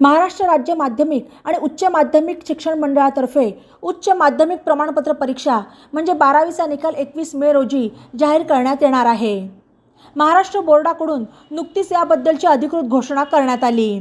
महाराष्ट्र राज्य माध्यमिक आणि उच्च माध्यमिक शिक्षण मंडळातर्फे उच्च माध्यमिक प्रमाणपत्र परीक्षा म्हणजे बारावीचा निकाल एकवीस मे रोजी जाहीर करण्यात येणार आहे. महाराष्ट्र बोर्डाकडून नुकतीच याबद्दलची अधिकृत घोषणा करण्यात आली.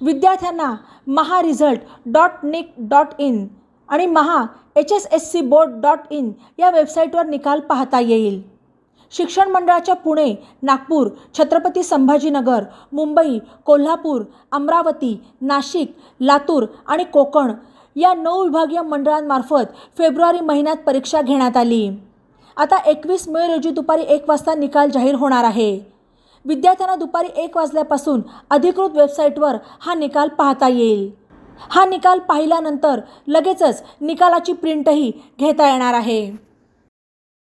विद्यार्थ्यांना Maha result dot nic dot in आणि Maha H S S C board dot in या वेबसाईटवर निकाल पाहता येईल. शिक्षण मंडळाच्या पुणे नागपूर छत्रपती संभाजीनगर मुंबई कोल्हापूर अमरावती नाशिक लातूर आणि कोकण या नऊ विभागीय मंडळांमार्फत फेब्रुवारी महिन्यात परीक्षा घेण्यात आली. आता एकवीस मे रोजी दुपारी एक वाजता निकाल जाहीर होणार आहे. विद्यार्थ्यांना दुपारी एक वाजल्यापासून अधिकृत वेबसाईटवर हा निकाल पाहता येईल. हा निकाल पाहिल्यानंतर लगेचच निकालाची प्रिंटही घेता येणार आहे.